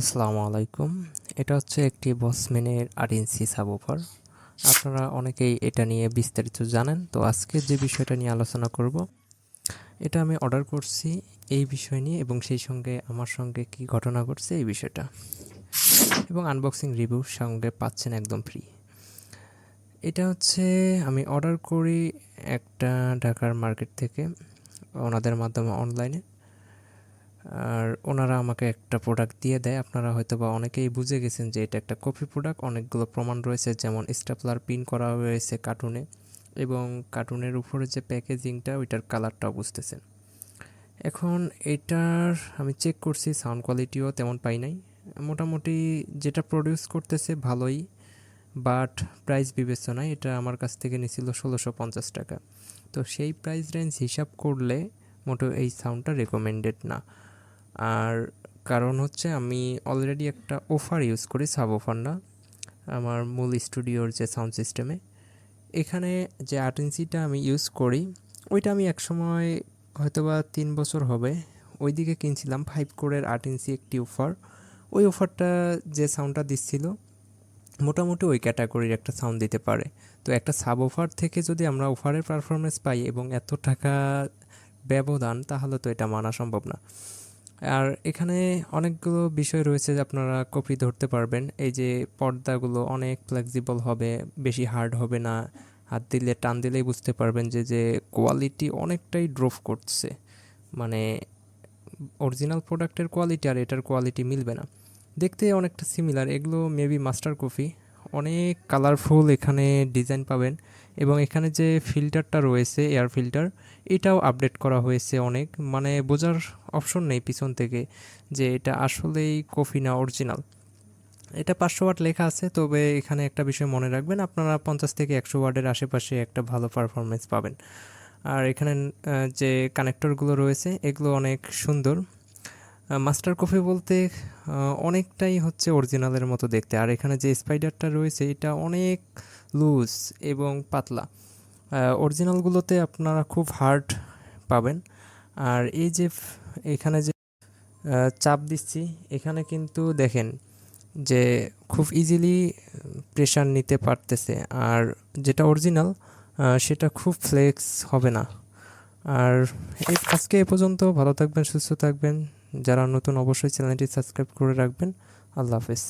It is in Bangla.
আসসালামু আলাইকুম। এটা হচ্ছে একটি বসম্যানের আট ইঞ্চি সাবওফার আপনারা অনেকেই এটা নিয়ে বিস্তারিত জানেন, তো আজকে যে বিষয়টা নিয়ে আলোচনা করব, এটা আমি অর্ডার করছি এই বিষয় নিয়ে এবং সেই সঙ্গে আমার সঙ্গে কি ঘটনা ঘটছে এই বিষয়টা। এবং আনবক্সিং রিভিউর সঙ্গে পাচ্ছেন একদম ফ্রি এটা হচ্ছে, আমি অর্ডার করি একটা ঢাকার মার্কেট থেকে, ওনাদের মাধ্যমে অনলাইনে আর ওনারা আমাকে একটা প্রোডাক্ট দিয়ে দেয়। আপনারা হয়তো বা অনেকেই বুঝে গেছেন যে এটা একটা কপি প্রোডাক্ট অনেকগুলো প্রমাণ রয়েছে, যেমন স্টাপলার পিন করা হয়েছে কার্টুনে এবং কার্টুনের উপরে যে প্যাকেজিংটা ওইটার কালারটাও বুঝতেছেন। এখন এটার আমি চেক করছি সাউন্ড কোয়ালিটিও তেমন পাই নাই। মোটামুটি যেটা প্রডিউস করতেছে ভালোই বাট প্রাইস বিবেচনায় এটা আমার কাছ থেকে নিছিল ষোলোশো পঞ্চাশ টাকা। তো সেই প্রাইস রেঞ্জ হিসাব করলে মোটো এই সাউন্ডটা রেকমেন্ডেড না। আর কারণ হচ্ছে আমি অলরেডি একটা অফার ইউজ করি সাব অফার না, আমার মূল স্টুডিওর যে সাউন্ড সিস্টেমে এখানে যে আট ইঞ্চিটা আমি ইউজ করি, ওইটা আমি একসময় হয়তোবা তিন বছর হবে, ওইদিকে কিনছিলাম ফাইভ কোরের আট ইঞ্চি একটি অফার ওই অফারটা যে সাউন্ডটা দিচ্ছিল, মোটামুটি ওই ক্যাটাগরির একটা সাউন্ড দিতে পারে। তো একটা সাব অফার থেকে যদি আমরা অফারের পারফরমেন্স পাই এবং এত টাকা ব্যবধান, তাহলে তো এটা মানা সম্ভব না। আর এখানে অনেকগুলো বিষয় রয়েছে যে আপনারা কপি ধরতে পারবেন। এই যে পর্দাগুলো অনেক ফ্লেক্সিবল হবে, বেশি হার্ড হবে না। হাত দিলে টান দিলেই বুঝতে পারবেন যে যে কোয়ালিটি অনেকটাই ড্রপ করছে। মানে অরিজিনাল প্রোডাক্টের কোয়ালিটি আর এটার কোয়ালিটি মিলবে না। দেখতে অনেকটা সিমিলার এগুলো মেবি মাস্টার কপি অনেক কালারফুল এখানে ডিজাইন পাবেন এবং এখানে যে ফিল্টারটা রয়েছে এয়ার ফিল্টার এটাও আপডেট করা হয়েছে অনেক। মানে বোঝার অপশন নেই পিছন থেকে যে এটা আসলেই কফি না অরিজিনাল এটা পাঁচশো ওয়াট লেখা আছে, তবে এখানে একটা বিষয় মনে রাখবেন, আপনারা পঞ্চাশ থেকে একশো ওয়ার্ডের আশেপাশে একটা ভালো পারফরমেন্স পাবেন। আর এখানে যে কানেক্টরগুলো রয়েছে, এগুলো অনেক সুন্দর। মাস্টার কফি বলতে অনেকটাই হচ্ছে অরিজিনালের মতো দেখতে। আর এখানে যে স্পাইডারটা রয়েছে, এটা অনেক লুজ এবং পাতলা। অরিজিনালগুলোতে আপনারা খুব হার্ড পাবেন। আর এই যে এখানে যে চাপ দিচ্ছি, এখানে কিন্তু দেখেন যে খুব ইজিলি প্রেশার নিতে পারতেছে। আর যেটা অরিজিনাল সেটা খুব ফ্লেক্স হবে না। আর আজকে এ পর্যন্ত ভালো থাকবেন, সুস্থ থাকবেন। যারা নতুন অবশ্যই চ্যানেলটি সাবস্ক্রাইব করে রাখবেন। আল্লাহ হাফেজ।